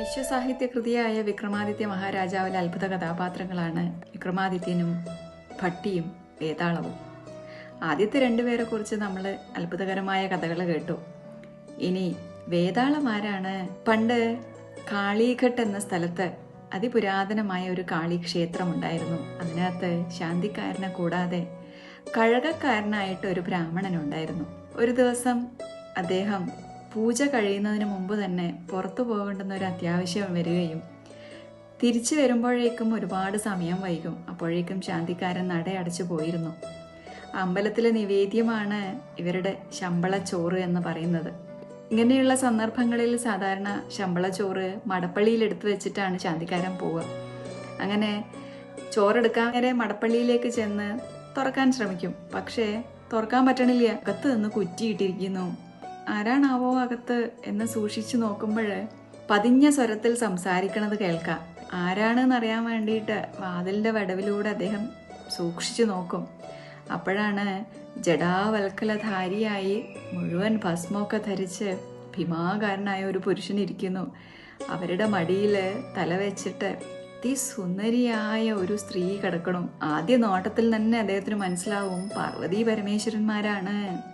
വിശ്വസാഹിത്യ കൃതിയായ വിക്രമാദിത്യ മഹാരാജാവിലെ അത്ഭുത കഥാപാത്രങ്ങളാണ് വിക്രമാദിത്യനും ഭട്ടിയും വേതാളവും. ആദ്യത്തെ രണ്ടുപേരെ കുറിച്ച് നമ്മൾ അത്ഭുതകരമായ കഥകൾ കേട്ടു. ഇനി വേതാളമാരാണ് പണ്ട് കാളീഘട്ട് എന്ന സ്ഥലത്ത് അതിപുരാതനമായ ഒരു കാളി ക്ഷേത്രം ഉണ്ടായിരുന്നു അതിനകത്ത് ശാന്തിക്കാരനെ കൂടാതെ കഴകക്കാരനായിട്ട് ഒരു ബ്രാഹ്മണൻ ഉണ്ടായിരുന്നു ഒരു ദിവസം അദ്ദേഹം പൂജ കഴിയുന്നതിന് മുമ്പ് തന്നെ പുറത്തു പോകേണ്ടുന്ന ഒരു അത്യാവശ്യം വരികയും തിരിച്ചു വരുമ്പോഴേക്കും ഒരുപാട് സമയം വൈകും. അപ്പോഴേക്കും ശാന്തിക്കാരൻ നടയടച്ചു പോയിരുന്നു. അമ്പലത്തിലെ നിവേദ്യമാണ് ഇവരുടെ ശമ്പള ചോറ് എന്ന് പറയുന്നത്. ഇങ്ങനെയുള്ള സന്ദർഭങ്ങളിൽ സാധാരണ ശമ്പള ചോറ് മടപ്പള്ളിയിൽ എടുത്തു വെച്ചിട്ടാണ് ശാന്തിക്കാരൻ പോവുക. അങ്ങനെ ചോറെടുക്കാൻ നേരെ മടപ്പള്ളിയിലേക്ക് ചെന്ന് തുറക്കാൻ ശ്രമിക്കും. പക്ഷേ തുറക്കാൻ പറ്റണില്ല. അകത്ത് നിന്ന് കുറ്റിയിട്ടിരിക്കുന്നു. ആരാണാവോ അകത്ത് എന്ന് സൂക്ഷിച്ചു നോക്കുമ്പോൾ പതിഞ്ഞ സ്വരത്തിൽ സംസാരിക്കണത് കേൾക്കാം. ആരാണെന്ന് അറിയാൻ വേണ്ടിയിട്ട് വാതിലിന്റെ വടവിലൂടെ അദ്ദേഹം സൂക്ഷിച്ചു നോക്കും. അപ്പോഴാണ് ജഡാവൽക്കലധാരിയായി മുഴുവൻ ഭസ്മമൊക്കെ ധരിച്ച് ഭീമാകാരനായ ഒരു പുരുഷൻ ഇരിക്കുന്നു. അവരുടെ മടിയിൽ തലവെച്ചിട്ട് അതിസുന്ദരിയായ ഒരു സ്ത്രീ കിടക്കണം. ആദ്യ നോട്ടത്തിൽ തന്നെ അദ്ദേഹത്തിന് മനസ്സിലാവും പാർവതി പരമേശ്വരന്മാരാണ്.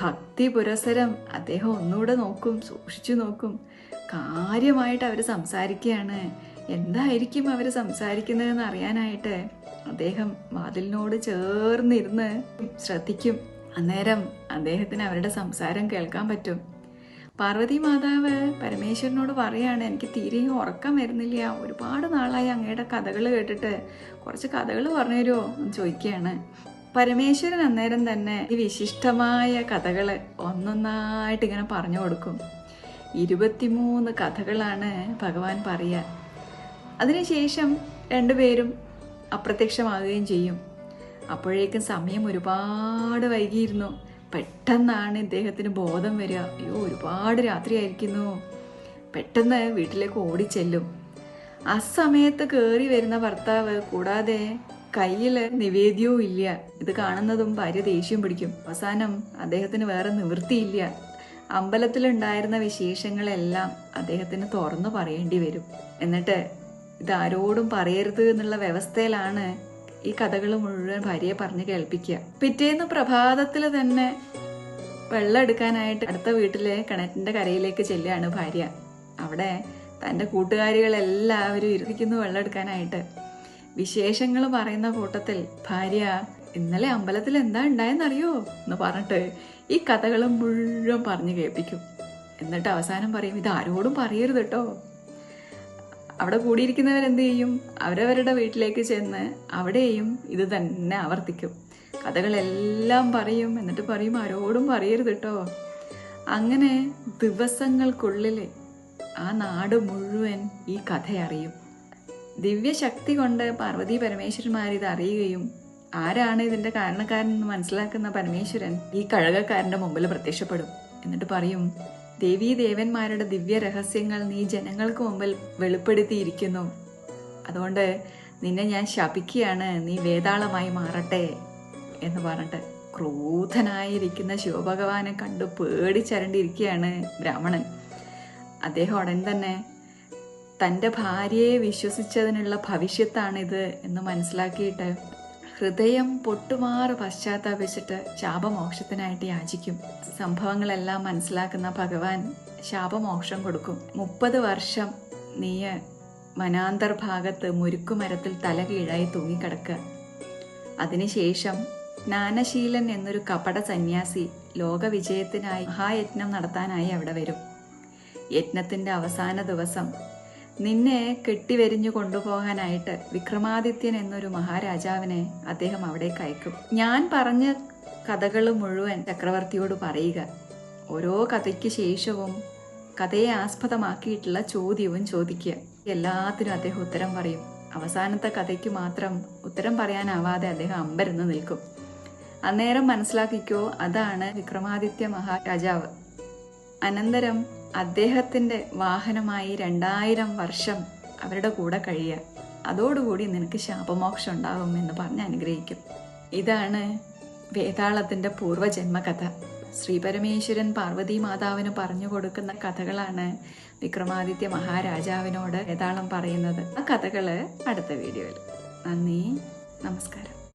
ഭക്തി പുരസരം അദ്ദേഹം ഒന്നുകൂടെ നോക്കും സൂക്ഷിച്ചു നോക്കും. കാര്യമായിട്ട് അവർ സംസാരിക്കുകയാണ്. എന്തായിരിക്കും അവർ സംസാരിക്കുന്നതെന്ന് അറിയാനായിട്ട് അദ്ദേഹം വാതിലിനോട് ചേർന്നിരുന്ന് ശ്രദ്ധിക്കും. അന്നേരം അദ്ദേഹത്തിന് അവരുടെ സംസാരം കേൾക്കാൻ പറ്റും. പാർവതി മാതാവ് പരമേശ്വരനോട് പറയാണ് എനിക്ക് തീരെയും ഉറക്കം വരുന്നില്ല. ഒരുപാട് നാളായി അങ്ങയുടെ കഥകൾ കേട്ടിട്ട് കുറച്ച് കഥകൾ പറഞ്ഞു തരുമോ എന്ന് ചോദിക്കുകയാണ്. പരമേശ്വരൻ അന്നേരം തന്നെ ഈ വിശിഷ്ടമായ കഥകൾ ഒന്നൊന്നായിട്ട് ഇങ്ങനെ പറഞ്ഞു കൊടുക്കും. ഇരുപത്തിമൂന്ന് കഥകളാണ് ഭഗവാൻ പറയുക. അതിനുശേഷം രണ്ടുപേരും അപ്രത്യക്ഷമാകുകയും ചെയ്യും. അപ്പോഴേക്കും സമയം ഒരുപാട് വൈകിയിരുന്നു. പെട്ടെന്നാണ് ഇദ്ദേഹത്തിന് ബോധം വരിക. അയ്യോ ഒരുപാട് രാത്രിയായിരിക്കുന്നു. പെട്ടെന്ന് വീട്ടിലേക്ക് ഓടിച്ചെല്ലും. ആ സമയത്ത് കയറി വരുന്ന ഭർത്താവ് കൂടാതെ കയ്യിൽ നിവേദ്യവും ഇല്ല. ഇത് കാണുന്നതും ഭാര്യ ദേഷ്യം പിടിക്കും. അവസാനം അദ്ദേഹത്തിന് വേറെ നിവൃത്തിയില്ല. അമ്പലത്തിലുണ്ടായിരുന്ന വിശേഷങ്ങളെല്ലാം അദ്ദേഹത്തിന് തുറന്നു പറയേണ്ടി വരും. എന്നിട്ട് ഇതാരോടും പറയരുത് എന്നുള്ള വ്യവസ്ഥയിലാണ് ഈ കഥകൾ മുഴുവൻ ഭാര്യയെ പറഞ്ഞ് കേൾപ്പിക്കുക. പിറ്റേന്ന് പ്രഭാതത്തിൽ തന്നെ വെള്ളം എടുക്കാനായിട്ട് അടുത്ത വീട്ടിലെ കിണറ്റിന്റെ കരയിലേക്ക് ചെല്ലുകയാണ് ഭാര്യ. അവിടെ തന്റെ കൂട്ടുകാരികളെല്ലാവരും ഇരിക്കുന്നു വെള്ളം എടുക്കാനായിട്ട്. വിശേഷങ്ങൾ പറയുന്ന കൂട്ടത്തിൽ ഭാര്യ ഇന്നലെ അമ്പലത്തിൽ എന്താ ഉണ്ടായെന്നറിയോ? എന്ന് പറഞ്ഞിട്ട് ഈ കഥകൾ മുഴുവൻ പറഞ്ഞു കേൾപ്പിക്കും. എന്നിട്ട് അവസാനം പറയും ഇത് ആരോടും പറയരുത് കേട്ടോ അവിടെ കൂടിയിരിക്കുന്നവരെന്ത് ചെയ്യും? അവരവരുടെ വീട്ടിലേക്ക് ചെന്ന് അവിടെയും ഇത് തന്നെ ആവർത്തിക്കും. കഥകളെല്ലാം പറയും എന്നിട്ട് പറയും ആരോടും പറയരുത് കേട്ടോ അങ്ങനെ ദിവസങ്ങൾക്കുള്ളിൽ ആ നാട് മുഴുവൻ ഈ കഥ അറിയും. ദിവ്യശക്തി കൊണ്ട് പാർവതി പരമേശ്വരന്മാർ ഇത് അറിയുകയും ആരാണ് ഇതിന്റെ കാരണക്കാരൻ എന്ന് മനസ്സിലാക്കുന്ന പരമേശ്വരൻ ഈ കഴകക്കാരന്റെ മുമ്പിൽ പ്രത്യക്ഷപ്പെടും. എന്നിട്ട് പറയും ദേവീ ദേവന്മാരുടെ ദിവ്യ രഹസ്യങ്ങൾ നീ ജനങ്ങൾക്ക് മുമ്പിൽ വെളിപ്പെടുത്തിയിരിക്കുന്നു. അതുകൊണ്ട് നിന്നെ ഞാൻ ശപിക്കുകയാണ് നീ വേതാളമായി മാറട്ടെ എന്ന് പറഞ്ഞിട്ട് ക്രൂധനായിരിക്കുന്ന ശിവഭഗവാനെ കണ്ടു പേടിച്ചരണ്ടിരിക്കുകയാണ് ബ്രാഹ്മണൻ. അദ്ദേഹം ഉടൻ തന്നെ തന്റെ ഭാര്യയെ വിശ്വസിച്ചതിനുള്ള ഭവിഷ്യത്താണിത് എന്ന് മനസ്സിലാക്കിയിട്ട് ഹൃദയം പൊട്ടുമാറ് പശ്ചാത്താപിച്ചിട്ട് ശാപമോക്ഷത്തിനായിട്ട് യാചിക്കും. സംഭവങ്ങളെല്ലാം മനസ്സിലാക്കുന്ന ഭഗവാൻ ശാപമോക്ഷം കൊടുക്കും. മുപ്പത് വർഷം നീ മനാന്തർ ഭാഗത്ത് മുരുക്കുമരത്തിൽ തല കീഴായി തൂങ്ങിക്കിടക്കുക. അതിനുശേഷം ജ്ഞാനശീലൻ എന്നൊരു കപട സന്യാസി ലോകവിജയത്തിനായി മഹായജ്ഞം നടത്താനായി അവിടെ വരും. യജ്ഞത്തിന്റെ അവസാന ദിവസം നിന്നെ കെട്ടിവരിഞ്ഞു കൊണ്ടുപോകാനായിട്ട് വിക്രമാദിത്യൻ എന്നൊരു മഹാരാജാവിനെ അദ്ദേഹം അവിടേക്ക് അയക്കും. ഞാൻ പറഞ്ഞ കഥകൾ മുഴുവൻ ചക്രവർത്തിയോട് പറയുക. ഓരോ കഥയ്ക്ക് ശേഷവും കഥയെ ആസ്പദമാക്കിയിട്ടുള്ള ചോദ്യവും ചോദിക്കുക. എല്ലാത്തിനും അദ്ദേഹം ഉത്തരം പറയും. അവസാനത്തെ കഥയ്ക്ക് മാത്രം ഉത്തരം പറയാനാവാതെ അദ്ദേഹം അമ്പരന്ന് നിൽക്കും. അന്നേരം മനസ്സിലാക്കിക്കോ അതാണ് വിക്രമാദിത്യ മഹാരാജാവ്. അനന്തരം അദ്ദേഹത്തിന്റെ വാഹനമായി രണ്ടായിരം വർഷം അവരുടെ കൂടെ കഴിയുക. അതോടുകൂടി നിനക്ക് ശാപമോക്ഷം ഉണ്ടാകും എന്ന് പറഞ്ഞ് അനുഗ്രഹിക്കും. ഇതാണ് വേതാളത്തിന്റെ പൂർവജന്മകഥ. ശ്രീപരമേശ്വരൻ പാർവതി മാതാവിന് പറഞ്ഞു കൊടുക്കുന്ന കഥകളാണ് വിക്രമാദിത്യ മഹാരാജാവിനോട് വേതാളം പറയുന്നത്. ആ കഥകൾ അടുത്ത വീഡിയോയിൽ. നന്ദി. നമസ്കാരം.